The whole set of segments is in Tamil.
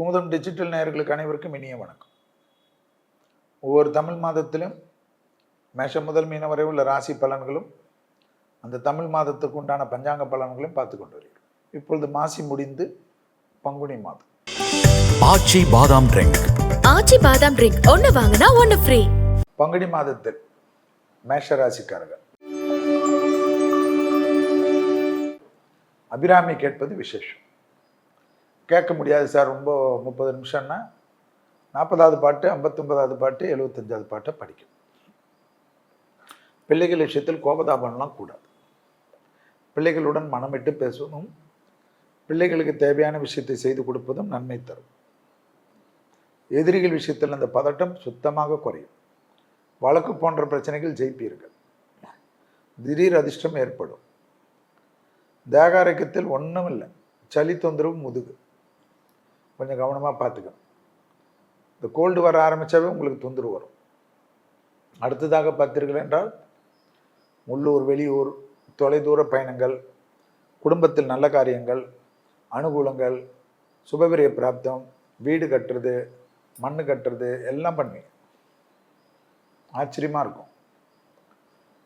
குமுதம் டிஜிட்டல் நேயர்களுக்கு அனைவருக்கும் இனிய வணக்கம். ஒவ்வொரு தமிழ் மாதத்திலும் மேஷம் முதல் மீன வரை உள்ள ராசி பலன்களும் அந்த தமிழ் மாதத்துக்கு உண்டான பஞ்சாங்க பலன்களையும் பார்த்து கொண்டு வருகிறோம். இப்பொழுது மாசி முடிந்து பங்குனி மாதம். ஆச்சி பாதாம் ட்ரிங்க் ஆச்சி பாதாம் ட்ரிங்க் ஒன்னு வாங்கினா ஒன்னு ஃப்ரீ பங்குனி மாதத்தில் மேஷ ராசிக்காரர்கள். அபிராமி கேட்பது விசேஷம். கேட்க முடியாது சார் ரொம்ப முப்பது நிமிஷம்னா. நாற்பதாவது பாட்டு ஐம்பத்தொம்பதாவது பாட்டு எழுபத்தஞ்சாவது பாட்டை படிக்கும். பிள்ளைகள் விஷயத்தில் கோபதாபம்லாம் கூடாது. பிள்ளைகளுடன் மனமிட்டு பேசுவதும் பிள்ளைகளுக்கு தேவையான விஷயத்தை செய்து கொடுப்பதும் நன்மை தரும். எதிரிகள் விஷயத்தில் அந்த பதட்டம் சுத்தமாக குறையும். வழக்கு போன்ற பிரச்சனைகள் ஜெயிப்பீர்கள். திடீர் அதிர்ஷ்டம் ஏற்படும். தேகாரக்கத்தில் ஒன்றும் இல்லை சளி தொந்தரவு முதுகு. கொஞ்சம் கவனமாக பார்த்துக்கணும். இந்த கோல்டு வர ஆரம்பித்தாவே உங்களுக்கு தொந்தரவு வரும். அடுத்ததாக பார்த்தீர்கள் என்றால் உள்ளூர் வெளியூர் தொலைதூர பயணங்கள் குடும்பத்தில் நல்ல காரியங்கள் அனுகூலங்கள் சுபவிரிய பிராப்தம் வீடு கட்டுறது மண்ணு கட்டுறது எல்லாம் பண்ணி ஆச்சரியமாக இருக்கும்.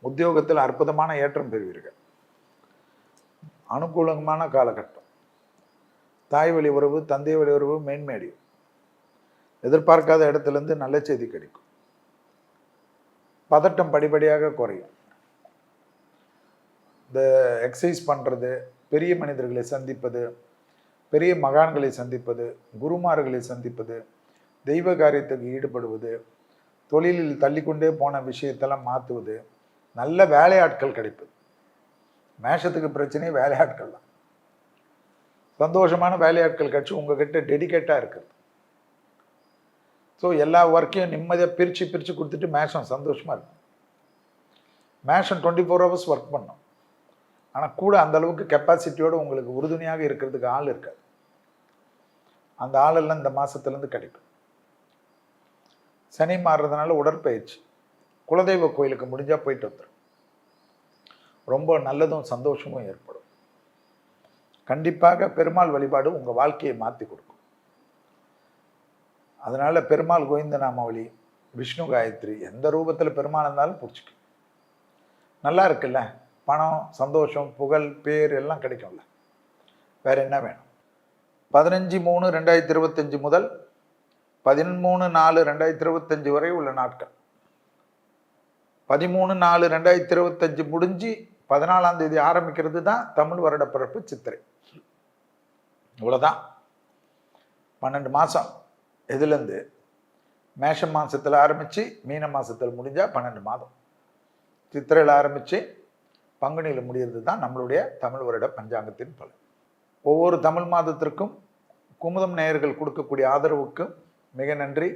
உத்தியோகத்தில் அற்புதமான ஏற்றம் பெறுவீர்கள். அனுகூலமான காலகட்டம். தாய் வழி உறவு தந்தை வழி உறவு மேன்மேடி. எதிர்பார்க்காத இடத்துலேருந்து நல்ல செய்தி கிடைக்கும். பதட்டம் படிப்படியாக குறையும். இந்த எக்ஸசைஸ் பண்ணுறது பெரிய மனிதர்களை சந்திப்பது பெரிய மகான்களை சந்திப்பது குருமார்களை சந்திப்பது தெய்வ காரியத்துக்கு ஈடுபடுவது தொழிலில் தள்ளிக்கொண்டே போன விஷயத்தெல்லாம் மாற்றுவது நல்ல வேலையாட்கள் கிடைப்பது. மேஷத்துக்கு பிரச்சனையே வேலையாட்கள் தான் சந்தோஷமான வேலையாட்கள் கட்சி உங்ககிட்ட டெடிகேட்டாக இருக்குது. ஸோ எல்லா ஒர்க்கையும் நிம்மதியாக பிரித்து பிரித்து கொடுத்துட்டு மேஷம் சந்தோஷமாக இருக்கும். மேஷம் டுவெண்ட்டி ஃபோர் ஹவர்ஸ் ஒர்க் பண்ணும். ஆனால் கூட அந்த அளவுக்கு கெப்பாசிட்டியோடு உங்களுக்கு உறுதுணையாக இருக்கிறதுக்கு ஆள் இருக்காது. அந்த ஆளெல்லாம் இந்த மாதத்துலேருந்து கிடைக்கும். சனி மாறுறதுனால உடற்பயிற்சி. குலதெய்வ கோயிலுக்கு முடிஞ்சால் போயிட்டு வந்துடும் ரொம்ப நல்லதும் சந்தோஷமும் ஏற்படும். கண்டிப்பாக பெருமாள் வழிபாடு உங்கள் வாழ்க்கையை மாற்றி கொடுக்கும். அதனால் பெருமாள் கோவிந்த நாமாவளி விஷ்ணு காயத்ரி எந்த ரூபத்தில் பெருமாள் இருந்தாலும் பிடிச்சிக்கும். நல்லா இருக்குல்ல? பணம் சந்தோஷம் புகழ் பேர் எல்லாம் கிடைக்கும்ல? வேற என்ன வேணும்? பதினஞ்சு மூணு ரெண்டாயிரத்தி இருபத்தஞ்சு முதல் பதிமூணு நாலு ரெண்டாயிரத்தி இருபத்தஞ்சு வரை உள்ள நாட்கள். பதிமூணு நாலு ரெண்டாயிரத்தி இருபத்தஞ்சு முடிஞ்சு பதினாலாம் தேதி ஆரம்பிக்கிறது தான் தமிழ் வருடப்பிறப்பு சித்திரை. இவ்வளோதான் பன்னெண்டு மாதம் எதுலேருந்து? மேஷ மாதத்தில் ஆரம்பித்து மீன மாதத்தில் முடிஞ்சால் பன்னெண்டு மாதம். சித்திரையில் ஆரம்பித்து பங்குனியில் முடிகிறது தான் நம்மளுடைய தமிழ் வருட பஞ்சாங்கத்தின் பலன். ஒவ்வொரு தமிழ் மாதத்திற்கும் குமுதம் நேயர்கள் கொடுக்கக்கூடிய ஆதரவுக்கு மிக நன்றி.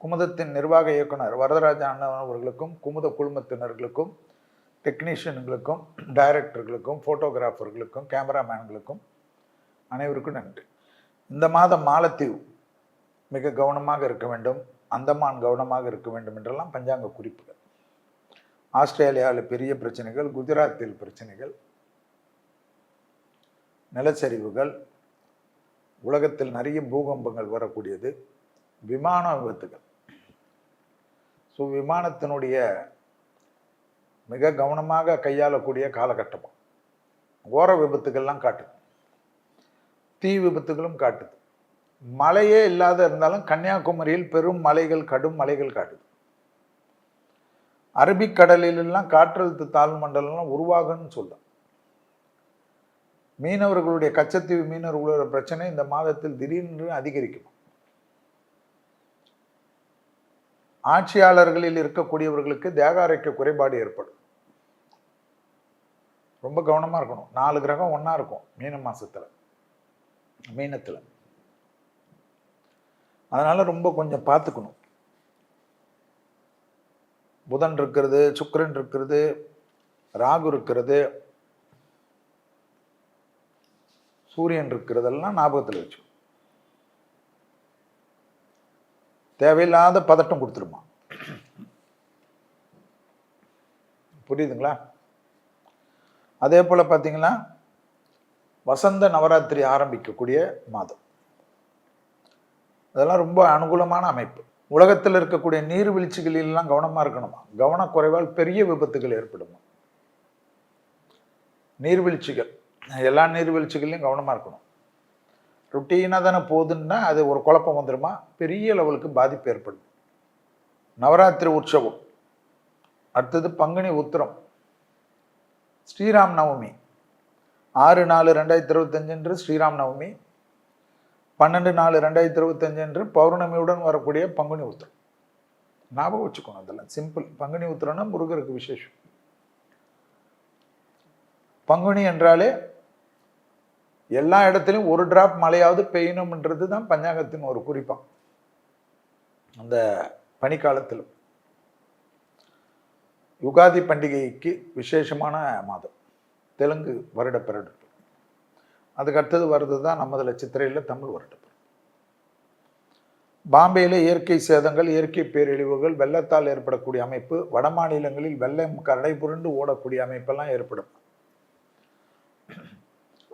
குமுதத்தின் நிர்வாக இயக்குனர் வரதராஜ அண்ணன் அவர்களுக்கும் குமுத குழுமத்தினர்களுக்கும் டெக்னீஷியன்களுக்கும் டைரக்டர்களுக்கும் ஃபோட்டோகிராஃபர்களுக்கும் கேமராமேன்களுக்கும் அனைவருக்கும் நன்றி. இந்த மாதம் மாலத்தீவு மிக கவனமாக இருக்க வேண்டும். அந்தமான் கவனமாக இருக்க வேண்டும் என்றெல்லாம் பஞ்சாங்க குறிப்புகள். ஆஸ்திரேலியாவில் பெரிய பிரச்சனைகள் குஜராத்தில் பிரச்சனைகள் நிலச்சரிவுகள் உலகத்தில் நிறைய பூகம்பங்கள் வரக்கூடியது விமான விபத்துகள். ஸோ விமானத்தினுடைய மிக கவனமாக கையாளக்கூடிய காலகட்டமாக ஓர விபத்துகள்லாம் காட்டுது. தீ விபத்துகளும் காட்டுது. மழையே இல்லாத இருந்தாலும் கன்னியாகுமரியில் பெரும் மலைகள் கடும் மலைகள் காட்டுது. அரபிக்கடலிலெல்லாம் காற்றழுத்த தாழ்வு மண்டலம்லாம் உருவாகும்னு சொல்லும் மீனவர்களுடைய கச்சத்தீவு மீனவர்களோட பிரச்சனை இந்த மாதத்தில் திடீரென்று அதிகரிக்கும். ஆட்சியாளர்களில் இருக்கக்கூடியவர்களுக்கு தேகாரைக்க குறைபாடு ஏற்படும். ரொம்ப கவனமாக இருக்கணும். நாலு கிரகம் ஒன்றா இருக்கும் மீன மாதத்தில் மீனத்தில் அதனால ரொம்ப கொஞ்சம் பார்த்துக்கணும் புதன் இருக்கிறது சுக்கரன் இருக்கிறது ராகு இருக்கிறது சூரியன் இருக்கிறதெல்லாம் ஞாபகத்தில் வச்சு தேவையில்லாத பதட்டம் கொடுத்துருமா? புரியுதுங்களா? அதே போல் பார்த்தீங்கன்னா வசந்த நவராத்திரி ஆரம்பிக்கக்கூடிய மாதம். அதெல்லாம் ரொம்ப அனுகூலமான அமைப்பு. உலகத்தில் இருக்கக்கூடிய நீர்வீழ்ச்சிகளிலெல்லாம் கவனமாக இருக்கணுமா? கவனக்குறைவால் பெரிய விபத்துகள் ஏற்படுமா? நீர்வீழ்ச்சிகள் எல்லா நீர்வீழ்ச்சிகள்லையும் கவனமாக இருக்கணும். ருட்டீனாக தானே போகுதுன்னா அது ஒரு குழப்பம் வந்துடுமா பெரிய லெவலுக்கு பாதிப்பு ஏற்படும். நவராத்திரி உற்சவம். அடுத்தது பங்குனி உத்திரம். ஸ்ரீராம் நவமி. ஆறு நாலு ரெண்டாயிரத்தி இருபத்தஞ்சு என்று ஸ்ரீராம் நவமி பன்னெண்டு நாலு ரெண்டாயிரத்தி இருபத்தஞ்சு என்று பௌர்ணமியுடன் வரக்கூடிய பங்குனி உத்திரம். ஞாபகம் வச்சுக்கணும் அதெல்லாம். சிம்பிள் பங்குனி உத்திரம்னா முருகருக்கு விசேஷம். பங்குனி என்றாலே எல்லா இடத்துலையும் ஒரு டிராப் மழையாவது பெய்யணும்ன்றது தான் பஞ்சாங்கத்தின் ஒரு குறிப்பாக அந்த பனிக்காலத்தில் யுகாதி பண்டிகைக்கு விசேஷமான மாதம். தெலுங்கு வருட பிறப்பு அதுக்கு அடுத்தது வர்றது தான் நமதில் சித்திரையில் தமிழ் வருடப்பிறப்பு பாம்பேயில் இயற்கை சேதங்கள் இயற்கை பேரழிவுகள் வெள்ளத்தால் ஏற்படக்கூடிய அமைப்பு வட மாநிலங்களில் வெள்ளம் கரை புரண்டு ஓடக்கூடிய அமைப்பெல்லாம் ஏற்படும்.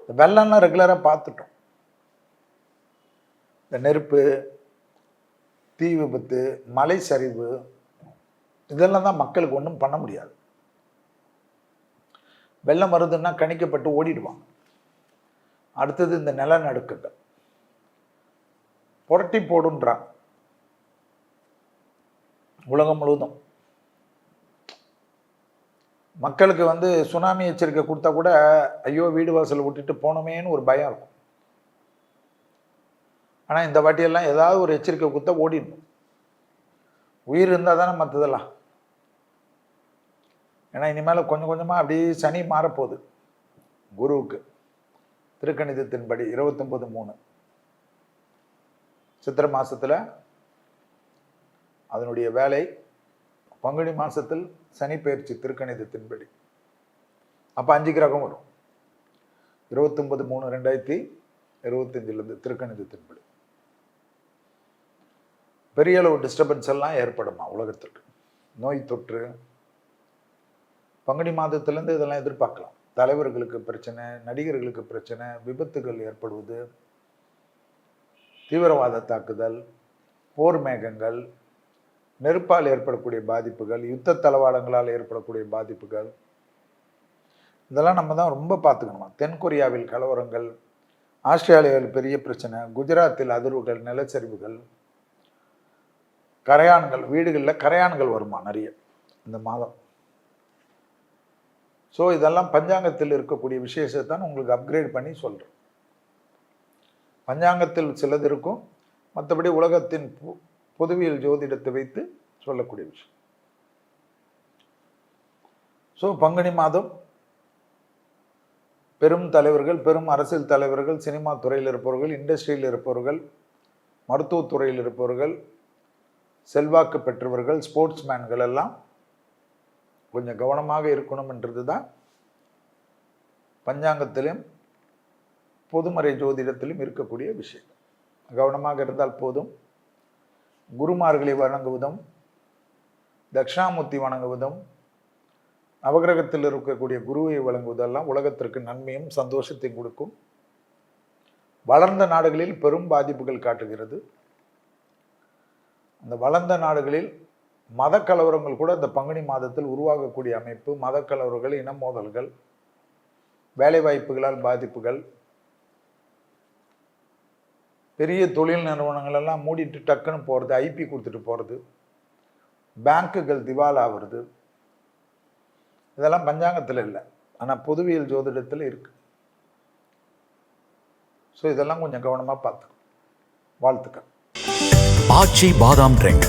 இந்த வெள்ளம்லாம் ரெகுலராக பார்த்துட்டோம். இந்த நெருப்பு தீ விபத்து மலை சரிவு இதெல்லாம் தான் மக்களுக்கு ஒன்றும் பண்ண முடியாது. வெள்ளம் வருதுன்னா கணிக்கப்பட்டு ஓடிடுவாங்க அடுத்தது இந்த நிலநடுக்கங்கள். புரட்டி போடுன்றாங்க உலகம் முழுவதும். மக்களுக்கு வந்து சுனாமி எச்சரிக்கை கொடுத்தா கூட ஐயோ வீடு வாசல் விட்டுட்டு போனோமேன்னு ஒரு பயம் இருக்கும். ஆனால் இந்த வாட்டியெல்லாம் ஏதாவது ஒரு எச்சரிக்கை கொடுத்தா ஓடிடணும். உயிர் இருந்தால் தானே மற்றதெல்லாம் ஏன்னா இனிமேல் கொஞ்சம் கொஞ்சமாக அப்படியே சனி மாறப்போகுது. குருவுக்கு. திருக்கணிதத்தின்படி இருபத்தொம்பது மூணு. சித்திரை மாதத்தில் அதனுடைய வேலை பங்குனி மாதத்தில் சனி பயிற்சி திருக்கணிதத்தின்படி. அப்போ அஞ்சு கிரகம் வரும். இருபத்தொம்பது மூணு ரெண்டாயிரத்தி இருபத்தஞ்சிலேருந்து திருக்கணிதத்தின்படி. பெரிய அளவு டிஸ்டர்பன்ஸ் எல்லாம் ஏற்படுமா உலகத்திற்கு நோய் தொற்று பங்குனி மாதத்திலேருந்து இதெல்லாம் எதிர்பார்க்கலாம். தலைவர்களுக்கு பிரச்சனை நடிகர்களுக்கு பிரச்சனை விபத்துகள் ஏற்படுவது தீவிரவாத தாக்குதல் போர் மேகங்கள் நெருப்பால் ஏற்படக்கூடிய பாதிப்புகள் யுத்த தளவாடங்களால் ஏற்படக்கூடிய பாதிப்புகள். இதெல்லாம் நம்ம தான் ரொம்ப பார்த்துக்கணுமா? தென்கொரியாவில் கலவரங்கள் ஆஸ்திரேலியாவில் பெரிய பிரச்சனை குஜராத்தில் அதிர்வுகள் நிலச்சரிவுகள் கரையான்கள் வீடுகளில் கரையான்கள் வருமா நிறைய இந்த மாதம்? ஸோ இதெல்லாம் பஞ்சாங்கத்தில் இருக்கக்கூடிய விசேஷத்தான் உங்களுக்கு அப்கிரேட் பண்ணி சொல்கிறேன் பஞ்சாங்கத்தில் சிலது இருக்கும். மற்றபடி உலகத்தின் பொதுவியல் ஜோதிடத்தை வைத்து சொல்லக்கூடிய விஷயம். ஸோ பங்குனி மாதம் பெரும் தலைவர்கள் பெரும் அரசியல் தலைவர்கள் சினிமா துறையில் இருப்பவர்கள் இண்டஸ்ட்ரியில் இருப்பவர்கள் மருத்துவத்துறையில் இருப்பவர்கள் செல்வாக்கு பெற்றவர்கள் ஸ்போர்ட்ஸ் மேன்கள் எல்லாம் கொஞ்சம் கவனமாக இருக்கணும்ன்றது தான் பஞ்சாங்கத்திலும் பொதுமறை ஜோதிடத்திலும் இருக்கக்கூடிய விஷயம். கவனமாக இருந்தால் போதும். குருமார்களை வணங்குவதும் தட்சிணாமூர்த்தி வணங்குவதும் நவகிரகத்தில் இருக்கக்கூடிய குருவை வழங்குவதெல்லாம் உலகத்திற்கு நன்மையும் சந்தோஷத்தையும் கொடுக்கும். வளர்ந்த நாடுகளில் பெரும் பாதிப்புகள் காட்டுகிறது. அந்த வளர்ந்த நாடுகளில் மத கலவரங்கள் கூட இந்த பங்குனி மாதத்தில் உருவாகக்கூடிய அமைப்பு மத கலவரங்கள் இன மோதல்கள் வேலைவாய்ப்புகளால் பாதிப்புகள் பெரிய தொழில் நிறுவனங்கள் எல்லாம் மூடிட்டு டக்குன்னு போகிறது ஐபி கொடுத்துட்டு போகிறது பேங்க்குகள் திவால் ஆகிறது இதெல்லாம் பஞ்சாங்கத்தில் இல்லை. ஆனால் பொதுவியல் ஜோதிடத்தில் இருக்குது ஸோ இதெல்லாம் கொஞ்சம் கவனமாக பார்த்துக்கணும். வாழ்த்துக்கள். ஆச்சி பாதாம் ட்ரிங்க்